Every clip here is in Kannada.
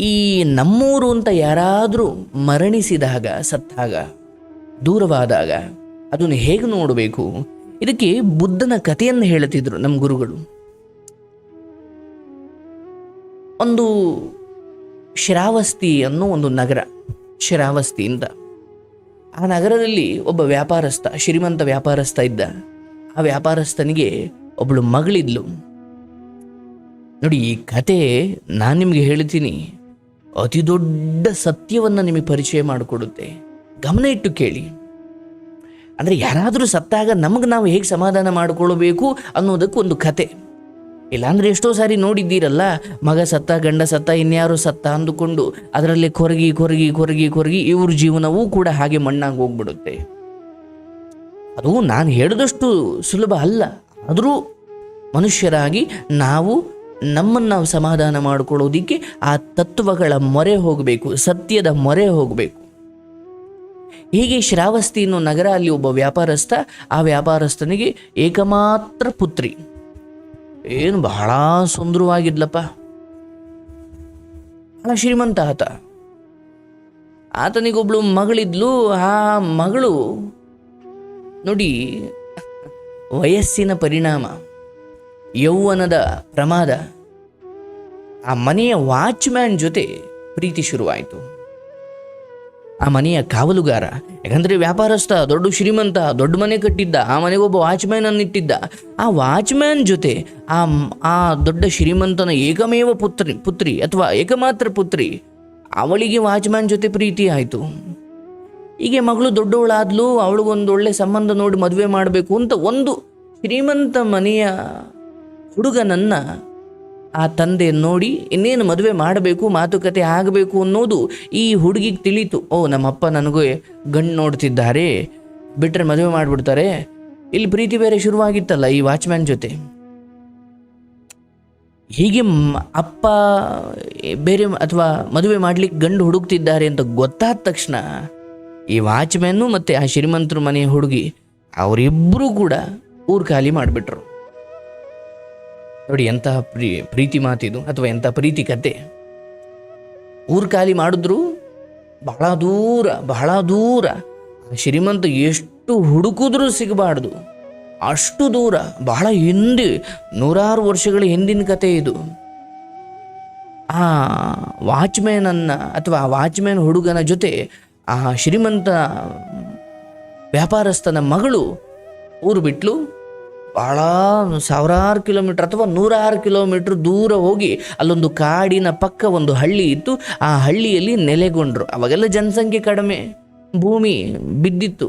ಈ ನಮ್ಮೂರು ಅಂತ ಯಾರಾದರೂ ಮರಣಿಸಿದಾಗ, ಸತ್ತಾಗ, ದೂರವಾದಾಗ ಅದನ್ನು ಹೇಗೆ ನೋಡಬೇಕು? ಇದಕ್ಕೆ ಬುದ್ಧನ ಕಥೆಯನ್ನು ಹೇಳುತ್ತಿದ್ರು ನಮ್ಮ ಗುರುಗಳು. ಒಂದು ಶ್ರಾವಸ್ತಿ ಅನ್ನೋ ಒಂದು ನಗರ, ಶ್ರಾವಸ್ತಿ ಅಂತ. ಆ ನಗರದಲ್ಲಿ ಒಬ್ಬ ವ್ಯಾಪಾರಸ್ಥ, ಶ್ರೀಮಂತ ವ್ಯಾಪಾರಸ್ಥ ಇದ್ದ. ಆ ವ್ಯಾಪಾರಸ್ಥನಿಗೆ ಒಬ್ಬಳು ಮಗಳಿದ್ಲು. ನೋಡಿ, ಈ ಕತೆ ನಾನು ನಿಮಗೆ ಹೇಳ್ತೀನಿ. ಅತಿ ದೊಡ್ಡ ಸತ್ಯವನ್ನು ನಿಮಗೆ ಪರಿಚಯ ಮಾಡಿಕೊಡುತ್ತೆ. ಗಮನ ಇಟ್ಟು ಕೇಳಿ. ಅಂದರೆ ಯಾರಾದರೂ ಸತ್ತಾಗ ನಮಗೆ ನಾವು ಹೇಗೆ ಸಮಾಧಾನ ಮಾಡಿಕೊಳ್ಳಬೇಕು ಅನ್ನೋದಕ್ಕೆ ಒಂದು ಕತೆ. ಇಲ್ಲಾಂದರೆ ಎಷ್ಟೋ ಸಾರಿ ನೋಡಿದ್ದೀರಲ್ಲ, ಮಗ ಸತ್ತ, ಗಂಡ ಸತ್ತ, ಇನ್ಯಾರು ಸತ್ತ ಅಂದುಕೊಂಡು ಅದರಲ್ಲಿ ಕೊರಗಿ ಕೊರಗಿ ಕೊರಗಿ ಕೊರಗಿ ಇವ್ರ ಜೀವನವೂ ಕೂಡ ಹಾಗೆ ಮಣ್ಣಾಗಿ ಹೋಗ್ಬಿಡುತ್ತೆ. ಅದು ನಾನು ಹೇಳಿದಷ್ಟು ಸುಲಭ ಅಲ್ಲ. ಆದರೂ ಮನುಷ್ಯರಾಗಿ ನಾವು ನಮ್ಮನ್ನು ನಾವು ಸಮಾಧಾನ ಮಾಡಿಕೊಳ್ಳೋದಿಕ್ಕೆ ಆ ತತ್ವಗಳ ಮೊರೆ ಹೋಗಬೇಕು, ಸತ್ಯದ ಮೊರೆ ಹೋಗಬೇಕು. ಹೀಗೆ ಶ್ರಾವಸ್ತಿ ಅನ್ನೋ ನಗರ ಅಲ್ಲಿ ಒಬ್ಬ ವ್ಯಾಪಾರಸ್ಥ, ಆ ವ್ಯಾಪಾರಸ್ಥನಿಗೆ ಏಕಮಾತ್ರ ಪುತ್ರಿ. ಏನು ಬಹಳ ಸುಂದರವಾಗಿದ್ಲಪ್ಪ. ಬಹಳ ಶ್ರೀಮಂತ ಆತ. ಆತನಿಗೊಬ್ಳು ಮಗಳಿದ್ಲು, ಆ ಮಗಳು ನೋಡಿ, ವಯಸ್ಸಿನ ಪರಿಣಾಮ. ಯೌವನದ ಪ್ರಮಾದ. ಆ ಮನೆಯ ವಾಚ್ಮ್ಯಾನ್ ಜೊತೆ ಪ್ರೀತಿ ಶುರುವಾಯಿತು. ಆ ಮನೆಯ ಕಾವಲುಗಾರ, ಯಾಕಂದರೆ ವ್ಯಾಪಾರಸ್ಥ, ದೊಡ್ಡ ಶ್ರೀಮಂತ, ದೊಡ್ಡ ಮನೆ ಕಟ್ಟಿದ್ದ, ಆ ಮನೆಗೆ ಒಬ್ಬ ವಾಚ್ಮ್ಯಾನ್ ಅನ್ನಿಟ್ಟಿದ್ದ. ಆ ವಾಚ್ಮ್ಯಾನ್ ಜೊತೆ ಆ ಆ ದೊಡ್ಡ ಶ್ರೀಮಂತನ ಏಕಮೇವ ಪುತ್ರಿ ಪುತ್ರಿ ಅಥವಾ ಏಕಮಾತ್ರ ಪುತ್ರಿ, ಅವಳಿಗೆ ವಾಚ್ಮ್ಯಾನ್ ಜೊತೆ ಪ್ರೀತಿ ಆಯಿತು. ಹೀಗೆ ಮಗಳು ದೊಡ್ಡವಳಾದ್ಲು, ಅವಳಿಗೊಂದು ಒಳ್ಳೆ ಸಂಬಂಧ ನೋಡಿ ಮದುವೆ ಮಾಡಬೇಕು ಅಂತ ಒಂದು ಶ್ರೀಮಂತ ಮನೆಯ ಹುಡುಗನನ್ನ ಆ ತಂದೆ ನೋಡಿ ಇನ್ನೇನು ಮದುವೆ ಮಾಡಬೇಕು, ಮಾತುಕತೆ ಆಗಬೇಕು ಅನ್ನೋದು ಈ ಹುಡುಗಿಗೆ ತಿಳಿತು. ಓ, ನಮ್ಮಪ್ಪ ನನಗೂ ಗಂಡು ನೋಡ್ತಿದ್ದಾರೆ ಬಿಟ್ಟರೆ ಮದುವೆ ಮಾಡಿಬಿಡ್ತಾರೆ. ಇಲ್ಲಿ ಪ್ರೀತಿ ಬೇರೆ ಶುರುವಾಗಿತ್ತಲ್ಲ ಈ ವಾಚ್ಮ್ಯಾನ್ ಜೊತೆ. ಹೀಗೆ ಅಪ್ಪ ಬೇರೆ ಅಥವಾ ಮದುವೆ ಮಾಡಲಿಕ್ಕೆ ಗಂಡು ಹುಡುಕ್ತಿದ್ದಾರೆ ಅಂತ ಗೊತ್ತಾದ ತಕ್ಷಣ ಈ ವಾಚ್ಮ್ಯಾನು ಮತ್ತು ಆ ಶ್ರೀಮಂತರ ಮನೆಯ ಹುಡುಗಿ ಅವರಿಬ್ಬರೂ ಕೂಡ ಊರು ಖಾಲಿ ಮಾಡಿಬಿಟ್ರು. ನೋಡಿ ಎಂತಹ ಪ್ರೀ, ಪ್ರೀತಿ ಮಾತಿದು ಅಥವಾ ಎಂಥ ಪ್ರೀತಿ ಕತೆ. ಊರು ಖಾಲಿ ಮಾಡಿದ್ರು ಬಹಳ ದೂರ ಬಹಳ ದೂರ ಶ್ರೀಮಂತ ಎಷ್ಟು ಹುಡುಕಿದ್ರೂ ಸಿಗಬಾರ್ದು. ಅಷ್ಟು ದೂರ, ಬಹಳ ಹಿಂದೆ, ನೂರಾರು ವರ್ಷಗಳ ಹಿಂದಿನ ಕತೆ ಇದು. ಆ ವಾಚ್ಮ್ಯಾನನ್ನು ಅಥವಾ ಆ ವಾಚ್ಮ್ಯಾನ್ ಹುಡುಗನ ಜೊತೆ ಆ ಶ್ರೀಮಂತ ವ್ಯಾಪಾರಸ್ಥನ ಮಗಳು ಊರು ಬಿಟ್ಲು. ಭಾಳ ಸಾವಿರಾರು ಕಿಲೋಮೀಟ್ರ್ ಅಥವಾ ನೂರಾರು ಕಿಲೋಮೀಟ್ರ್ ದೂರ ಹೋಗಿ ಅಲ್ಲೊಂದು ಕಾಡಿನ ಪಕ್ಕ ಒಂದು ಹಳ್ಳಿ ಇತ್ತು. ಆ ಹಳ್ಳಿಯಲ್ಲಿ ನೆಲೆಗೊಂಡ್ರು. ಅವಾಗೆಲ್ಲ ಜನಸಂಖ್ಯೆ ಕಡಿಮೆ. ಭೂಮಿ ಬಿದ್ದಿತ್ತು.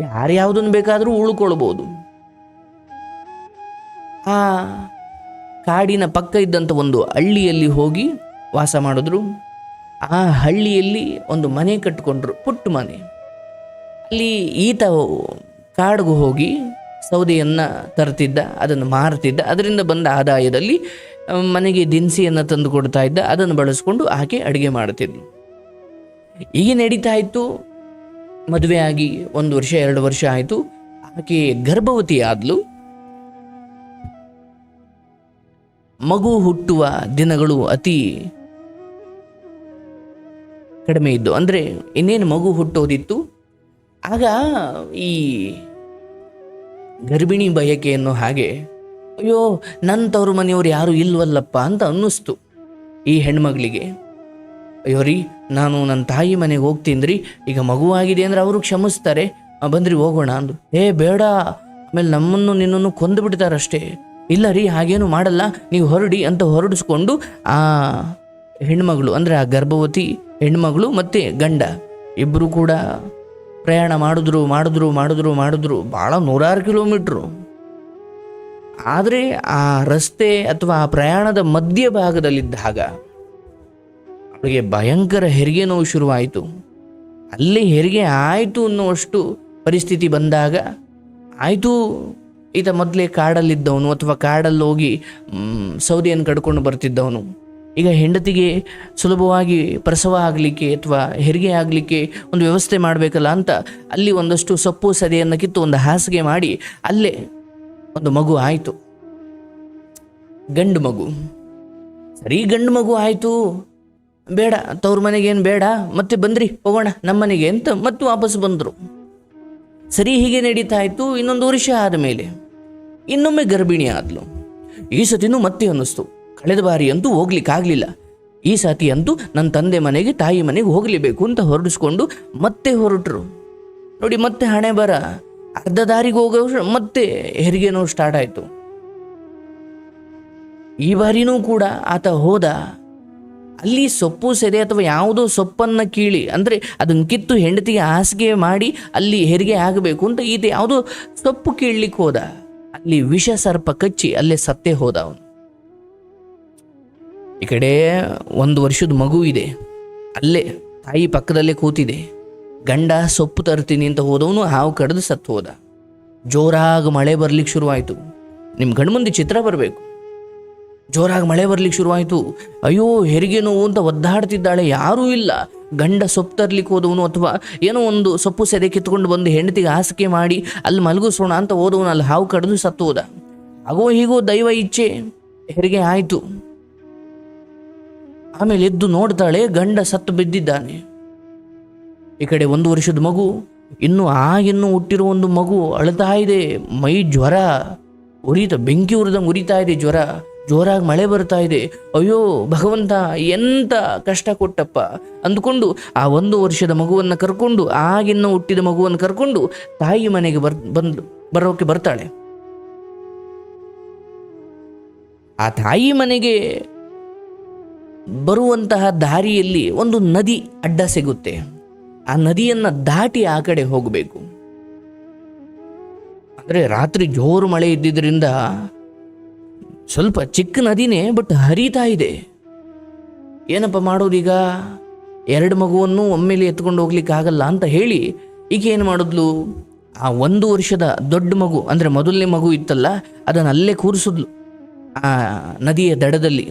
ಯಾರ್ಯಾವುದನ್ನು ಬೇಕಾದರೂ ಉಳ್ಕೊಳ್ಬೋದು. ಆ ಕಾಡಿನ ಪಕ್ಕ ಇದ್ದಂಥ ಒಂದು ಹಳ್ಳಿಯಲ್ಲಿ ಹೋಗಿ ವಾಸ ಮಾಡಿದ್ರು. ಆ ಹಳ್ಳಿಯಲ್ಲಿ ಒಂದು ಮನೆ ಕಟ್ಟಿಕೊಂಡ್ರು ಪುಟ್ಟ ಮನೆ. ಅಲ್ಲಿ ಈತ ಕಾಡಿಗೆ ಹೋಗಿ ಸೌದೆಯನ್ನು ತರ್ತಿದ್ದ, ಅದನ್ನು ಮಾರ್ತಿದ್ದ, ಅದರಿಂದ ಬಂದ ಆದಾಯದಲ್ಲಿ ಮನೆಗೆ ದಿನಸಿಯನ್ನು ತಂದು ಕೊಡ್ತಾ ಇದ್ದ, ಅದನ್ನು ಬಳಸ್ಕೊಂಡು ಆಕೆ ಅಡುಗೆ ಮಾಡ್ತಿದ್ಲು ಹೀಗೆ ನಡೀತಾ ಇತ್ತು. ಮದುವೆ ಆಗಿ ಒಂದು ವರ್ಷ, ಎರಡು ವರ್ಷ ಆಯಿತು. ಆಕೆ ಗರ್ಭವತಿ ಆದ್ಲು ಮಗು ಹುಟ್ಟುವ ದಿನಗಳು ಅತಿ ಕಡಿಮೆ ಇದ್ದು, ಅಂದರೆ ಇನ್ನೇನು ಮಗು ಹುಟ್ಟೋದಿತ್ತು? ಆಗ ಈ ಗರ್ಭಿಣಿ ಬಯಕೆಯನ್ನು ಹಾಗೆ, ಅಯ್ಯೋ ನನ್ನ ತವರು ಮನೆಯವರು ಯಾರು ಇಲ್ವಲ್ಲಪ್ಪ ಅಂತ ಅನ್ನಿಸ್ತು. ಈ ಹೆಣ್ಮಗಳಿಗೆ, ಅಯ್ಯೋ ರೀ, ನಾನು ನನ್ನ ತಾಯಿ ಮನೆಗೆ ಹೋಗ್ತೀನಿ ರೀ ಈಗ ಮಗುವಾಗಿದೆ ಅಂದರೆ ಅವರು ಕ್ಷಮಿಸ್ತಾರೆ. ಬಂದ್ರಿ, ಹೋಗೋಣ ಅಂದು. ಏ, ಬೇಡ, ಆಮೇಲೆ ನಮ್ಮನ್ನು ನಿನ್ನನ್ನು ಕೊಂದು ಬಿಡ್ತಾರಷ್ಟೇ. ಇಲ್ಲ ರೀ, ಹಾಗೇನು ಮಾಡಲ್ಲ, ನೀವು ಹೊರಡಿ ಅಂತ ಹೊರಡಿಸ್ಕೊಂಡು ಆ ಹೆಣ್ಮಗಳು, ಅಂದರೆ ಆ ಗರ್ಭವತಿ ಹೆಣ್ಮಗಳು ಮತ್ತು ಗಂಡ ಇಬ್ಬರು ಕೂಡ ಪ್ರಯಾಣ ಮಾಡಿದ್ರು ಮಾಡಿದ್ರು ಮಾಡಿದ್ರು ಮಾಡಿದ್ರು. ಭಾಳ ನೂರಾರು ಕಿಲೋಮೀಟ್ರು. ಆದರೆ ಆ ರಸ್ತೆ ಅಥವಾ ಆ ಪ್ರಯಾಣದ ಮಧ್ಯಭಾಗದಲ್ಲಿದ್ದಾಗ ಅವಳಿಗೆ ಭಯಂಕರ ಹೆರಿಗೆ ನೋವು ಶುರುವಾಯಿತು. ಅಲ್ಲಿ ಹೆರಿಗೆ ಆಯಿತು ಅನ್ನುವಷ್ಟು ಪರಿಸ್ಥಿತಿ ಬಂದಾಗ ಆಯಿತು, ಈತ ಮೊದಲೇ ಕಾಡಲ್ಲಿದ್ದವನು ಅಥವಾ ಕಾಡಲ್ಲಿ ಹೋಗಿ ಸೌದೆಯನ್ನು ಕಡ್ಕೊಂಡು ಬರ್ತಿದ್ದವನು. ಈಗ ಹೆಂಡತಿಗೆ ಸುಲಭವಾಗಿ ಪ್ರಸವ ಆಗಲಿಕ್ಕೆ ಅಥವಾ ಹೆರಿಗೆ ಆಗಲಿಕ್ಕೆ ಒಂದು ವ್ಯವಸ್ಥೆ ಮಾಡಬೇಕಲ್ಲ ಅಂತ ಅಲ್ಲಿ ಒಂದಷ್ಟು ಸೊಪ್ಪು ಸರಿಯನ್ನು ಕಿತ್ತು ಒಂದು ಹಾಸಿಗೆ ಮಾಡಿ ಅಲ್ಲೇ ಒಂದು ಮಗು ಆಯಿತು. ಗಂಡು ಮಗು. ಸರಿ, ಗಂಡು ಮಗು ಆಯಿತು. ಬೇಡ, ತವ್ರ ಮನೆಗೇನು ಬೇಡ. ಮತ್ತೆ ಬಂದ್ರಿ, ಹೋಗೋಣ, ನಮ್ಮ ಮನೆಗೆ ಅಂತ ಮತ್ತೆ ವಾಪಸ್ ಬಂದರು. ಸರಿ, ಹೀಗೆ ನಡೀತಾ ಇತ್ತು. ಇನ್ನೊಂದು ವರ್ಷ ಆದ ಮೇಲೆ ಇನ್ನೊಮ್ಮೆ ಗರ್ಭಿಣಿ ಆದ್ಲು. ಈ ಸತಿನೂ ಮತ್ತೆ ಅನ್ನಿಸ್ತು. ಕಳೆದ ಬಾರಿ ಅಂತೂ ಹೋಗ್ಲಿಕ್ಕಾಗಲಿಲ್ಲ ಈ ಸತಿ ಅಂತೂ ನನ್ನ ತಂದೆ ಮನೆಗೆ, ತಾಯಿ ಮನೆಗೆ ಹೋಗಲೇಬೇಕು ಅಂತ ಹೊರಡಿಸ್ಕೊಂಡು ಮತ್ತೆ ಹೊರಟರು. ನೋಡಿ, ಮತ್ತೆ ಹಣೆ ಬರ. ಅರ್ಧ ದಾರಿಗೆ ಹೋಗೋ ಮತ್ತೆ ಹೆರಿಗೆ ನೋವು ಸ್ಟಾರ್ಟ್ ಆಯಿತು. ಈ ಬಾರಿನೂ ಕೂಡ ಆತ ಹೋದ. ಅಲ್ಲಿ ಸೊಪ್ಪು ಸೆದೆ ಅಥವಾ ಯಾವುದೋ ಸೊಪ್ಪನ್ನು ಕೀಳಿ, ಅಂದರೆ ಅದನ್ನು ಕಿತ್ತು ಹೆಂಡತಿಗೆ ಹಾಸಿಗೆ ಮಾಡಿ ಅಲ್ಲಿ ಹೆರಿಗೆ ಆಗಬೇಕು ಅಂತ ಈತ ಯಾವುದೋ ಸೊಪ್ಪು ಕೀಳಲಿಕ್ಕೆ ಹೋದ. ಅಲ್ಲಿ ವಿಷ ಸರ್ಪ ಕಚ್ಚಿ ಅಲ್ಲೇ ಸತ್ತೇ ಹೋದ ಅವನು. ಈ ಕಡೆ ಒಂದು ವರ್ಷದ ಮಗು ಇದೆ. ಅಲ್ಲೇ ತಾಯಿ ಪಕ್ಕದಲ್ಲೇ ಕೂತಿದೆ. ಗಂಡ ಸೊಪ್ಪು ತರ್ತೀನಿ ಅಂತ ಹೋದವನು ಹಾವು ಕಡ್ದು ಸತ್ತು ಹೋದ. ಜೋರಾಗಿ ಮಳೆ ಬರ್ಲಿಕ್ಕೆ ಶುರುವಾಯಿತು. ನಿಮ್ಮ ಗಂಡ್ಮಂದಿ ಚಿತ್ರ ಬರಬೇಕು. ಜೋರಾಗಿ ಮಳೆ ಬರ್ಲಿಕ್ಕೆ ಶುರುವಾಯಿತು. ಅಯ್ಯೋ, ಹೆರಿಗೆ ನೋವು ಅಂತ ಒದ್ದಾಡ್ತಿದ್ದಾಳೆ ಯಾರೂ ಇಲ್ಲ. ಗಂಡ ಸೊಪ್ಪು ತರ್ಲಿಕ್ಕೆ ಹೋದವನು ಅಥವಾ ಏನೋ ಒಂದು ಸೊಪ್ಪು ಸೆದೆ ಕಿತ್ಕೊಂಡು ಬಂದು ಹೆಂಡತಿಗೆ ಹಾಸಿಗೆ ಮಾಡಿ ಅಲ್ಲಿ ಮಲಗಿಸೋಣ ಅಂತ ಹೋದವನು ಅಲ್ಲಿ ಹಾವು ಕಡ್ದು ಸತ್ತು ಹೋದ. ಹಾಗೋ ಹೀಗೋ ದೈವ ಇಚ್ಛೆ. ಹೆರಿಗೆ ಆಯಿತು. ಆಮೇಲೆ ಎದ್ದು ನೋಡ್ತಾಳೆ, ಗಂಡ ಸತ್ತು ಬಿದ್ದಿದ್ದಾನೆ. ಈ ಕಡೆ ಒಂದು ವರ್ಷದ ಮಗು, ಇನ್ನು ಆಗಿನ್ನೂ ಹುಟ್ಟಿರೋ ಒಂದು ಮಗು ಅಳ್ತಾ ಇದೆ, ಮೈ ಜ್ವರ ಉರಿತ, ಬೆಂಕಿ ಉರಿದಂಗೆ ಉರಿತಾ ಇದೆ ಜ್ವರ, ಜೋರಾಗಿ ಮಳೆ ಬರ್ತಾ ಇದೆ. ಅಯ್ಯೋ, ಭಗವಂತ, ಎಂತ ಕಷ್ಟ ಕೊಟ್ಟಪ್ಪ. ಅಂದ್ಕೊಂಡು ಆ ಒಂದು ವರ್ಷದ ಮಗುವನ್ನು ಕರ್ಕೊಂಡು, ಆಗಿನ್ನು ಹುಟ್ಟಿದ ಮಗುವನ್ನು ಕರ್ಕೊಂಡು ತಾಯಿ ಮನೆಗೆ ಬರ್, ಬಂದು ಬರೋಕೆ ಬರ್ತಾಳೆ. ಆ ತಾಯಿ ಮನೆಗೆ ಬರುವಂತಹ ದಾರಿಯಲ್ಲಿ ಒಂದು ನದಿ ಅಡ್ಡ ಸಿಗುತ್ತೆ. ಆ ನದಿಯನ್ನು ದಾಟಿ ಆ ಕಡೆ ಹೋಗಬೇಕು. ಅಂದರೆ ರಾತ್ರಿ ಜೋರು ಮಳೆ ಇದ್ದಿದ್ದರಿಂದ ಸ್ವಲ್ಪ ಚಿಕ್ಕ ನದಿನೇ, ಬಟ್ ಹರಿತಾ ಇದೆ. ಏನಪ್ಪ ಮಾಡೋದೀಗ? ಎರಡು ಮಗುವನ್ನು ಒಮ್ಮೆಲೆ ಎತ್ಕೊಂಡು ಹೋಗ್ಲಿಕ್ಕೆ ಆಗಲ್ಲ ಅಂತ ಹೇಳಿ ಈಗ ಏನು ಮಾಡಿದ್ಲು? ಆ ಒಂದು ವರ್ಷದ ದೊಡ್ಡ ಮಗು, ಅಂದರೆ ಮೊದಲನೇ ಮಗು ಇತ್ತಲ್ಲ, ಅದನ್ನು ಅಲ್ಲೇ ಕೂರಿಸಿದ್ಲು. ಆ ನದಿಯ ದಡದಲ್ಲಿ.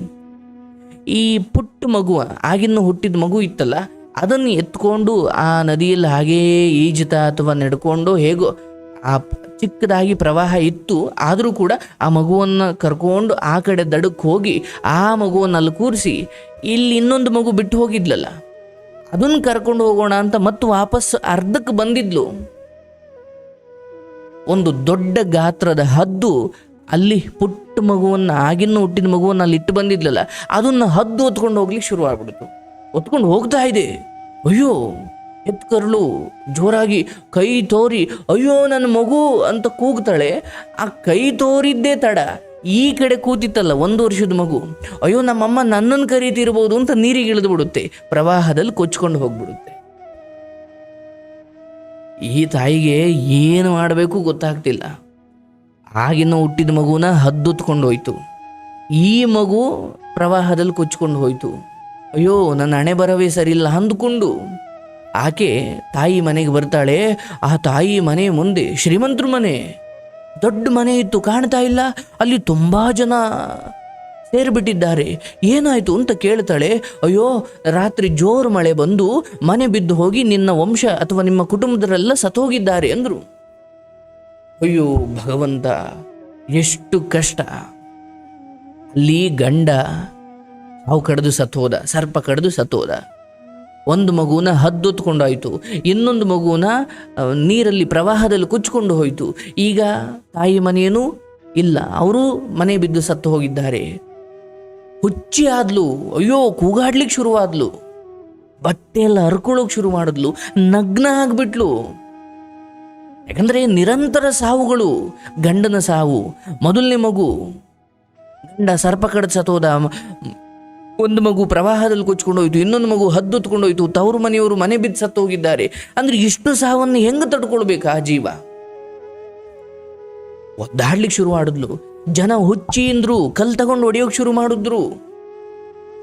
ಈ ಪುಟ್ಟ ಮಗು ಆಗಿನ್ನು ಹುಟ್ಟಿದ ಮಗು ಇತ್ತಲ್ಲ, ಅದನ್ನು ಎತ್ಕೊಂಡು ಆ ನದಿಯಲ್ಲಿ ಹಾಗೇ ಈಜುತ್ತಾ ಅಥವಾ ನಡ್ಕೊಂಡು ಹೇಗೋ ಆ ಚಿಕ್ಕದಾಗಿ ಪ್ರವಾಹ ಇತ್ತು, ಆದರೂ ಕೂಡ ಆ ಮಗುವನ್ನು ಕರ್ಕೊಂಡು ಆ ಕಡೆ ದಡಕ್ಕೆ ಹೋಗಿ ಆ ಮಗುವನ್ನು ಅಲ್ಲಿ ಕೂರಿಸಿ, ಇಲ್ಲಿ ಇನ್ನೊಂದು ಮಗು ಬಿಟ್ಟು ಹೋಗಿದ್ಲಲ್ಲ, ಅದನ್ನು ಕರ್ಕೊಂಡು ಹೋಗೋಣ ಅಂತ ಮತ್ತೆ ವಾಪಸ್ ಅರ್ಧಕ್ಕೆ ಬಂದಿದ್ಲು. ಒಂದು ದೊಡ್ಡ ಗಾತ್ರದ ಹದ್ದು ಅಲ್ಲಿ ಪುಟ್ಟ ಮಗುವನ್ನು, ಆಗಿನ ಹುಟ್ಟಿದ ಮಗುವನ್ನು ಅಲ್ಲಿ ಇಟ್ಟು ಬಂದಿದ್ಲಲ್ಲ, ಅದನ್ನು ಹದ್ದು ಹೊತ್ಕೊಂಡು ಹೋಗ್ಲಿಕ್ಕೆ ಶುರು ಆಗ್ಬಿಡ್ತು. ಹೊತ್ಕೊಂಡು ಹೋಗ್ತಾ ಇದೆ. ಅಯ್ಯೋ ಎತ್ಕರಳು ಜೋರಾಗಿ ಕೈ ತೋರಿ, ಅಯ್ಯೋ, ನನ್ನ ಮಗು ಅಂತ ಕೂಗ್ತಾಳೆ. ಆ ಕೈ ತೋರಿದ್ದೇ ತಡ. ಈ ಕಡೆ ಕೂತಿತ್ತಲ್ಲ, ಒಂದು ವರ್ಷದ ಮಗು. ಅಯ್ಯೋ, ನಮ್ಮಮ್ಮ ನನ್ನನ್ನು ಕರೀತಿರ್ಬೋದು ಅಂತ ನೀರಿಗೆ ಇಳಿದು ಬಿಡುತ್ತೆ. ಪ್ರವಾಹದಲ್ಲಿ ಕೊಚ್ಕೊಂಡು ಹೋಗ್ಬಿಡುತ್ತೆ. ಈ ತಾಯಿಗೆ ಏನು ಮಾಡಬೇಕು ಗೊತ್ತಾಗ್ತಿಲ್ಲ. ಆಗಿನ ಹುಟ್ಟಿದ ಮಗುನ ಹದ್ದುತ್ಕೊಂಡು ಹೋಯ್ತು ಈ ಮಗು ಪ್ರವಾಹದಲ್ಲಿ ಕೊಚ್ಕೊಂಡು ಹೋಯ್ತು. ಅಯ್ಯೋ, ನನ್ನ ಹಣೆ ಬರವೇ ಸರಿಯಿಲ್ಲ ಅಂದ್ಕೊಂಡು ಆಕೆ ತಾಯಿ ಮನೆಗೆ ಬರ್ತಾಳೆ. ಆ ತಾಯಿ ಮನೆ ಮುಂದೆ ಶ್ರೀಮಂತರ ಮನೆ. ದೊಡ್ಡ ಮನೆ ಇತ್ತು, ಕಾಣ್ತಾ ಇಲ್ಲ. ಅಲ್ಲಿ ತುಂಬ ಜನ ಸೇರಿಬಿಟ್ಟಿದ್ದಾರೆ. ಏನಾಯ್ತು ಅಂತ ಕೇಳ್ತಾಳೆ. ಅಯ್ಯೋ, ರಾತ್ರಿ ಜೋರು ಮಳೆ ಬಂದು ಮನೆ ಬಿದ್ದು ಹೋಗಿ ನಿನ್ನ ವಂಶ ಅಥವಾ ನಿಮ್ಮ ಕುಟುಂಬದರೆಲ್ಲ ಸತ್ತೋಗಿದ್ದಾರೆ ಅಂದ್ರು. ಅಯ್ಯೋ, ಭಗವಂತ, ಎಷ್ಟು ಕಷ್ಟ. ಅಲ್ಲಿ ಗಂಡ, ಹಾವು ಕಡ್ದು ಸತ್ತೋದ, ಸರ್ಪ ಕಡ್ದು ಸತ್ತೋದ. ಒಂದು ಮಗುವನ್ನ ಹದ್ದುತ್ಕೊಂಡೋಯ್ತು, ಇನ್ನೊಂದು ಮಗುವನ್ನ ನೀರಲ್ಲಿ ಪ್ರವಾಹದಲ್ಲಿ ಕುಚ್ಕೊಂಡು ಹೋಯಿತು. ಈಗ ತಾಯಿ ಮನೆಯೇನು ಇಲ್ಲ, ಅವರು ಮನೆ ಬಿದ್ದು ಸತ್ತು ಹೋಗಿದ್ದಾರೆ. ಹುಚ್ಚಿ ಆದ್ಲು, ಅಯ್ಯೋ ಕೂಗಾಡ್ಲಿಕ್ಕೆ ಶುರುವಾದ್ಲು. ಬಟ್ಟೆ ಎಲ್ಲ ಹರ್ಕೊಳ್ಳೋಕೆ ಶುರು ಮಾಡಿದ್ಲು, ನಗ್ನ ಆಗ್ಬಿಟ್ಲು. ಯಾಕಂದ್ರೆ ನಿರಂತರ ಸಾವುಗಳು, ಗಂಡನ ಸಾವು, ಮೊದಲನೇ ಮಗು, ಗಂಡ ಸರ್ಪ ಕಡದ ಸತೋದ, ಒಂದು ಮಗು ಪ್ರವಾಹದಲ್ಲಿ ಕೊಚ್ಕೊಂಡೋಯ್ತು, ಇನ್ನೊಂದು ಮಗು ಹದ್ದುತ್ಕೊಂಡು ಹೋಯ್ತು ತವರು ಮನೆಯವರು ಮನೆ ಬಿದ್ದು ಸತ್ತು ಹೋಗಿದ್ದಾರೆ ಅಂದ್ರೆ ಇಷ್ಟು ಸಾವನ್ನು ಹೆಂಗೆ ತಡ್ಕೊಳ್ಬೇಕು ಆ ಜೀವ? ಒದ್ದಾಡ್ಲಿಕ್ಕೆ ಶುರು ಮಾಡಿದ್ಲು. ಜನ ಹುಚ್ಚಿ ಅಂದ್ರು ಕಲ್ ತಗೊಂಡು ಹೊಡೆಯೋಕೆ ಶುರು ಮಾಡಿದ್ರು.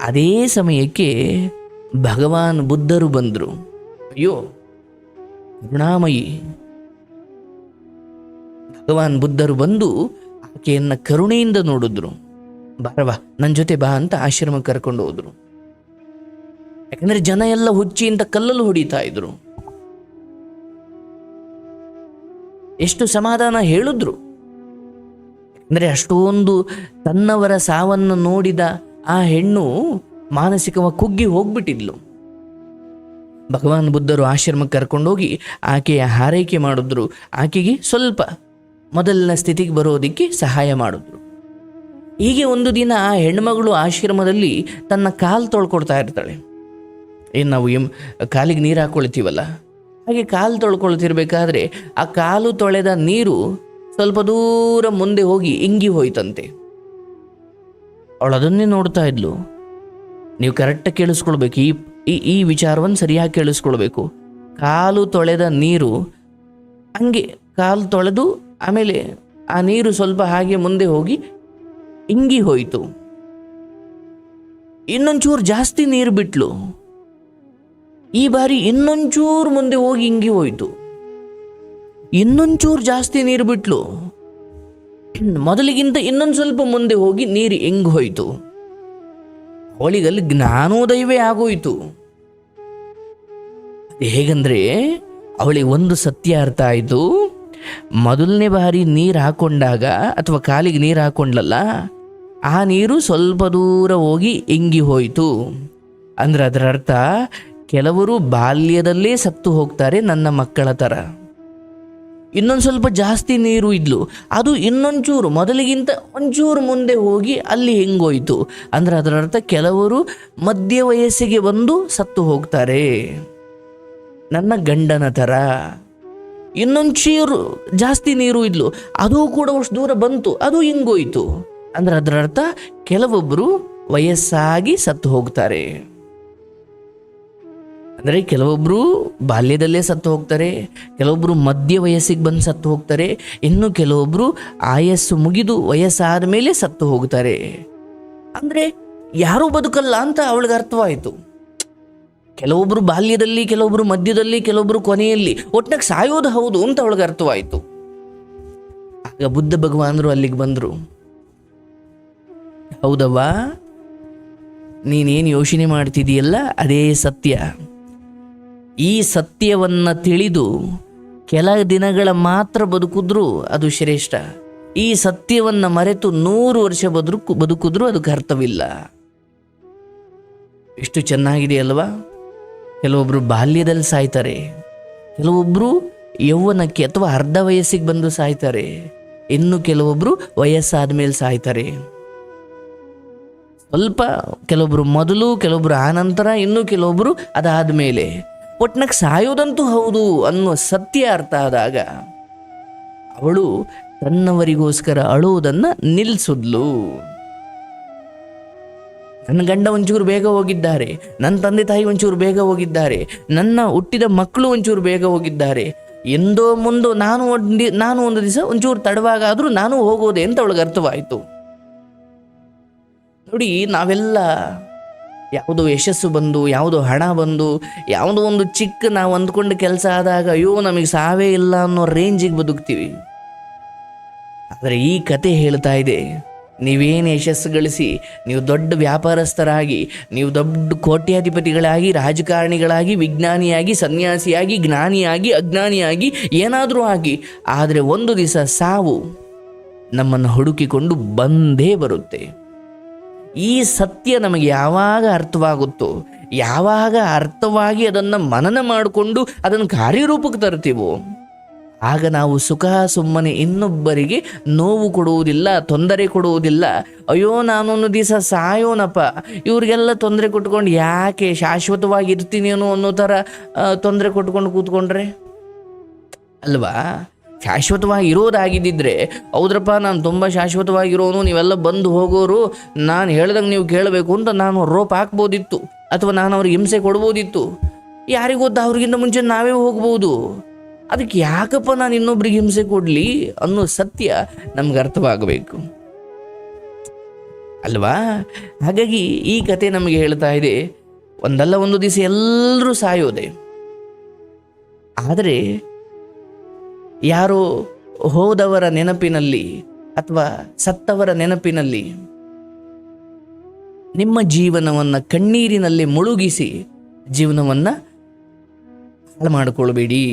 ಅದೇ ಸಮಯಕ್ಕೆ ಭಗವಾನ್ ಬುದ್ಧರು ಬಂದರು. ಅಯ್ಯೋ, ಕರುಣಾಮಯಿ. ಭಗವಾನ್ ಬುದ್ಧರು ಬಂದು ಆಕೆಯನ್ನ ಕರುಣೆಯಿಂದ ನೋಡಿದ್ರು. ಬಾರವ ನನ್ನ ಜೊತೆ ಬಾ ಅಂತ ಆಶ್ರಮಕ್ಕೆ ಕರ್ಕೊಂಡು ಹೋದ್ರು. ಯಾಕಂದ್ರೆ ಜನ ಎಲ್ಲ ಹುಚ್ಚಿಯಿಂದ ಕಲ್ಲಲ್ಲಿ ಹೊಡಿತಾ ಇದ್ರು. ಎಷ್ಟು ಸಮಾಧಾನ ಹೇಳಿದ್ರು. ಅಂದ್ರೆ ಅಷ್ಟೊಂದು ತನ್ನವರ ಸಾವನ್ನು ನೋಡಿದ ಆ ಹೆಣ್ಣು ಮಾನಸಿಕವಾಗಿ ಕುಗ್ಗಿ ಹೋಗ್ಬಿಟ್ಟಿದ್ಲು. ಭಗವಾನ್ ಬುದ್ಧರು ಆಶ್ರಮಕ್ಕೆ ಕರ್ಕೊಂಡೋಗಿ ಆಕೆಯ ಹಾರೈಕೆ ಮಾಡಿದ್ರು. ಆಕೆಗೆ ಸ್ವಲ್ಪ ಮೊದಲಿನ ಸ್ಥಿತಿಗೆ ಬರೋದಕ್ಕೆ ಸಹಾಯ ಮಾಡಿದ್ರು ಹೀಗೆ ಒಂದು ದಿನ ಹೆಣ್ಮಗಳು ಆಶ್ರಮದಲ್ಲಿ ತನ್ನ ಕಾಲು ತೊಳ್ಕೊಳ್ತಾ ಇರ್ತಾಳೆ. ಏನು ನಾವು ಎಂ ಕಾಲಿಗೆ ನೀರು ಹಾಕ್ಕೊಳ್ತೀವಲ್ಲ ಹಾಗೆ ಕಾಲು ತೊಳ್ಕೊಳ್ತಿರ್ಬೇಕಾದ್ರೆ ಆ ಕಾಲು ತೊಳೆದ ನೀರು ಸ್ವಲ್ಪ ದೂರ ಮುಂದೆ ಹೋಗಿ ಇಂಗಿ ಹೋಯ್ತಂತೆ. ಅವಳು ಅದನ್ನೇ ನೋಡ್ತಾ ಇದ್ಲು. ನೀವು ಕರೆಕ್ಟಾಗಿ ಕೇಳಿಸ್ಕೊಳ್ಬೇಕು. ಈ ಈ ಈ ವಿಚಾರವನ್ನು ಸರಿಯಾಗಿ ಕೇಳಿಸ್ಕೊಳ್ಬೇಕು. ಕಾಲು ತೊಳೆದ ನೀರು ಹಂಗೆ ಕಾಲು ತೊಳೆದು ಆಮೇಲೆ ಆ ನೀರು ಸ್ವಲ್ಪ ಹಾಗೆ ಮುಂದೆ ಹೋಗಿ ಇಂಗಿ ಹೋಯಿತು. ಇನ್ನೊಂಚೂರು ಜಾಸ್ತಿ ನೀರು ಬಿಟ್ಲು. ಈ ಬಾರಿ ಇನ್ನೊಂಚೂರು ಮುಂದೆ ಹೋಗಿ ಇಂಗಿ ಹೋಯಿತು. ಇನ್ನೊಂಚೂರು ಜಾಸ್ತಿ ನೀರು ಬಿಟ್ಲು. ಮೊದಲಿಗಿಂತ ಇನ್ನೊಂದು ಸ್ವಲ್ಪ ಮುಂದೆ ಹೋಗಿ ನೀರು ಹೆಂಗ್ ಹೋಯಿತು. ಅವಳಿಗಲ್ಲಿ ಜ್ಞಾನೋದಯವೇ ಆಗೋಯ್ತು. ಹೇಗಂದ್ರೆ ಅವಳಿಗೆ ಒಂದು ಸತ್ಯ ಅರ್ಥ ಆಯಿತು. ಮೊದಲನೇ ಬಾರಿ ನೀರು ಹಾಕೊಂಡಾಗ ಅಥವಾ ಕಾಲಿಗೆ ನೀರು ಹಾಕೊಂಡ್ಲಲ್ಲ, ಆ ನೀರು ಸ್ವಲ್ಪ ದೂರ ಹೋಗಿ ಇಂಗಿ ಹೋಯಿತು. ಅಂದ್ರೆ ಅದರ ಅರ್ಥ, ಕೆಲವರು ಬಾಲ್ಯದಲ್ಲೇ ಸತ್ತು ಹೋಗ್ತಾರೆ ನನ್ನ ಮಕ್ಕಳ ಥರ ಇನ್ನೊಂದು ಸ್ವಲ್ಪ ಜಾಸ್ತಿ ನೀರು ಇದ್ಲು, ಅದು ಇನ್ನೊಂಚೂರು, ಮೊದಲಿಗಿಂತ ಒಂಚೂರು ಮುಂದೆ ಹೋಗಿ ಅಲ್ಲಿ ಹೆಂಗೋಯ್ತು. ಅಂದರೆ ಅದರ ಅರ್ಥ, ಕೆಲವರು ಮಧ್ಯ ವಯಸ್ಸಿಗೆ ಬಂದು ಸತ್ತು ಹೋಗ್ತಾರೆ. ನನ್ನ ಗಂಡನ ಥರ ಇನ್ನೊಂಚೂರು ಜಾಸ್ತಿ ನೀರು ಇದ್ಲು. ಅದು ಕೂಡ ಅಷ್ಟು ದೂರ ಬಂತು. ಅದು ಹಿಂಗೋಯ್ತು. ಅಂದ್ರೆ ಅದರ ಅರ್ಥ ಕೆಲವೊಬ್ಬರು ವಯಸ್ಸಾಗಿ ಸತ್ತು ಹೋಗ್ತಾರೆ. ಅಂದರೆ ಕೆಲವೊಬ್ಬರು ಬಾಲ್ಯದಲ್ಲೇ ಸತ್ತು ಹೋಗ್ತಾರೆ ಕೆಲವೊಬ್ಬರು ಮಧ್ಯ ವಯಸ್ಸಿಗೆ ಬಂದು ಸತ್ತು ಹೋಗ್ತಾರೆ, ಇನ್ನು ಕೆಲವೊಬ್ಬರು ಆಯಸ್ಸು ಮುಗಿದು ವಯಸ್ಸಾದ ಮೇಲೆ ಸತ್ತು ಹೋಗ್ತಾರೆ. ಅಂದರೆ ಯಾರೂ ಬದುಕಲ್ಲ ಅಂತ ಅವಳಿಗೆ ಅರ್ಥವಾಯಿತು. ಕೆಲವೊಬ್ಬರು ಬಾಲ್ಯದಲ್ಲಿ ಕೆಲವೊಬ್ಬರು ಮಧ್ಯದಲ್ಲಿ ಕೆಲವೊಬ್ಬರು ಕೊನೆಯಲ್ಲಿ ಒಟ್ನಾಗ ಸಾಯೋದು ಹೌದು ಅಂತ ಅವಳಿಗೆ ಅರ್ಥವಾಯಿತು. ಆಗ ಬುದ್ಧ ಭಗವಾನರು ಅಲ್ಲಿಗೆ ಬಂದರು. ಹೌದವ್ವ, ನೀನೇನು ಯೋಚನೆ ಮಾಡ್ತಿದೀಯಲ್ಲ ಅದೇ ಸತ್ಯ. ಈ ಸತ್ಯವನ್ನ ತಿಳಿದು ಕೆಲ ದಿನಗಳ ಮಾತ್ರ ಬದುಕಿದ್ರೂ ಅದು ಶ್ರೇಷ್ಠ. ಈ ಸತ್ಯವನ್ನ ಮರೆತು ನೂರು ವರ್ಷ ಬದುಕು, ಬದುಕಿದ್ರೂ ಅದಕ್ಕೆ ಅರ್ಥವಿಲ್ಲ. ಎಷ್ಟು ಚೆನ್ನಾಗಿದೆಯಲ್ವಾ ಕೆಲವೊಬ್ಬರು ಬಾಲ್ಯದಲ್ಲಿ ಸಾಯ್ತಾರೆ ಕೆಲವೊಬ್ಬರು ಯೌವನಕ್ಕೆ ಅಥವಾ ಅರ್ಧ ವಯಸ್ಸಿಗೆ ಬಂದು ಸಾಯ್ತಾರೆ, ಇನ್ನು ಕೆಲವೊಬ್ಬರು ವಯಸ್ಸಾದ ಮೇಲೆ ಸಾಯ್ತಾರೆ. ಸ್ವಲ್ಪ ಕೆಲವೊಬ್ಬರು ಮೊದಲು, ಕೆಲವೊಬ್ರು ಆನಂತರ ಇನ್ನು ಕೆಲವೊಬ್ಬರು ಅದಾದ ಮೇಲೆ. ಒಟ್ನಾಗ ಸಾಯೋದಂತೂ ಹೌದು ಅನ್ನೋ ಸತ್ಯ ಅರ್ಥ ಆದಾಗ ಅವಳು ತನ್ನವರಿಗೋಸ್ಕರ ಅಳುವುದನ್ನು ನಿಲ್ಲಿಸಿದ್ಲು ನನ್ನ ಗಂಡ ಒಂಚೂರು ಬೇಗ ಹೋಗಿದ್ದಾರೆ. ನನ್ನ ತಂದೆ ತಾಯಿ ಒಂಚೂರು ಬೇಗ ಹೋಗಿದ್ದಾರೆ. ನನ್ನ ಹುಟ್ಟಿದ ಮಕ್ಕಳು ಒಂಚೂರು ಬೇಗ ಹೋಗಿದ್ದಾರೆ. ಎಂದೋ ಮುಂದೋ ನಾನು ಒಂದು ನಾನು ಒಂದು ದಿವಸ ಒಂಚೂರು ತಡವಾಗಾದರೂ ನಾನು ಹೋಗೋದೆ ಅಂತ ಅವಳಿಗೆ ಅರ್ಥವಾಯಿತು. ನೋಡಿ, ನಾವೆಲ್ಲ ಯಾವುದೋ ಯಶಸ್ಸು ಬಂದು, ಯಾವುದೋ ಹಣ ಬಂದು, ಯಾವುದೋ ಒಂದು ಚಿಕ್ಕ ನಾವು ಅಂದ್ಕೊಂಡು ಕೆಲಸ ಆದಾಗ ಅಯ್ಯೋ, ನಮಗೆ ಸಾವೇ ಇಲ್ಲ ಅನ್ನೋ ರೇಂಜಿಗೆ ಬದುಕ್ತೀವಿ. ಆದರೆ ಈ ಕತೆ ಹೇಳ್ತಾ ಇದೆ ನೀವೇನು ಯಶಸ್ಸು ಗಳಿಸಿ, ನೀವು ದೊಡ್ಡ ವ್ಯಾಪಾರಸ್ಥರಾಗಿ, ನೀವು ದೊಡ್ಡ ಕೋಟ್ಯಾಧಿಪತಿಗಳಾಗಿ, ರಾಜಕಾರಣಿಗಳಾಗಿ, ವಿಜ್ಞಾನಿಯಾಗಿ, ಸನ್ಯಾಸಿಯಾಗಿ, ಜ್ಞಾನಿಯಾಗಿ, ಅಜ್ಞಾನಿಯಾಗಿ, ಏನಾದರೂ ಆಗಿ, ಆದರೆ ಒಂದು ದಿವಸ ಸಾವು ನಮ್ಮನ್ನು ಹುಡುಕಿಕೊಂಡು ಬಂದೇ ಬರುತ್ತೆ. ಈ ಸತ್ಯ ನಮಗೆ ಯಾವಾಗ ಅರ್ಥವಾಗುತ್ತೋ, ಯಾವಾಗ ಅರ್ಥವಾಗಿ ಅದನ್ನು ಮನನ ಮಾಡಿಕೊಂಡು ಅದನ್ನು ಕಾರ್ಯರೂಪಕ್ಕೆ ತರ್ತೀವೋ ಆಗ ನಾವು ಸುಖ ಸುಮ್ಮನೆ ಇನ್ನೊಬ್ಬರಿಗೆ ನೋವು ಕೊಡುವುದಿಲ್ಲ, ತೊಂದರೆ ಕೊಡುವುದಿಲ್ಲ. ಅಯ್ಯೋ, ನಾನೊಂದು ದಿವಸ ಸಾಯೋನಪ್ಪ. ಇವ್ರಿಗೆಲ್ಲ ತೊಂದರೆ ಕೊಟ್ಕೊಂಡು ಯಾಕೆ ಶಾಶ್ವತವಾಗಿ ಇರ್ತೀನೇನೋ ಅನ್ನೋ ಥರ ತೊಂದರೆ ಕೊಟ್ಕೊಂಡು ಕೂತ್ಕೊಂಡ್ರೆ? ಅಲ್ವಾ? ಶಾಶ್ವತವಾಗಿ ಇರೋದಾಗಿದ್ದಿದ್ರೆ, ಹೌದ್ರಪ್ಪ, ನಾನು ತುಂಬ ಶಾಶ್ವತವಾಗಿರೋನು, ನೀವೆಲ್ಲ ಬಂದು ಹೋಗೋರು, ನಾನು ಹೇಳ್ದಂಗೆ ನೀವು ಕೇಳಬೇಕು ಅಂತ ನಾನು ರೋಪ್ ಹಾಕ್ಬೋದಿತ್ತು, ಅಥವಾ ನಾನು ಅವ್ರಿಗೆ ಹಿಂಸೆ ಕೊಡ್ಬೋದಿತ್ತು. ಯಾರಿಗೂ ಗೊತ್ತಾ, ಅವ್ರಿಗಿಂತ ಮುಂಚೆ ನಾವೇ ಹೋಗ್ಬೋದು. ಅದಕ್ಕೆ ಯಾಕಪ್ಪ ನಾನು ಇನ್ನೊಬ್ರಿಗೆ ಹಿಂಸೆ ಕೊಡಲಿ ಅನ್ನೋ ಸತ್ಯ ನಮ್ಗೆ ಅರ್ಥವಾಗಬೇಕು. ಅಲ್ವಾ? ಹಾಗಾಗಿ ಈ ಕತೆ ನಮಗೆ ಹೇಳ್ತಾ ಇದೆ, ಒಂದಲ್ಲ ಒಂದು ದಿವಸ ಎಲ್ಲರೂ ಸಾಯೋದೆ. ಆದರೆ ಯಾರೋ ಹೋದವರ ನೆನಪಿನಲ್ಲಿ ಅಥವಾ ಸತ್ತವರ ನೆನಪಿನಲ್ಲಿ ನಿಮ್ಮ ಜೀವನವನ್ನು ಕಣ್ಣೀರಿನಲ್ಲಿ ಮುಳುಗಿಸಿ ಜೀವನವನ್ನು ಹಾಳು ಮಾಡಿಕೊಳ್ಬೇಡಿ.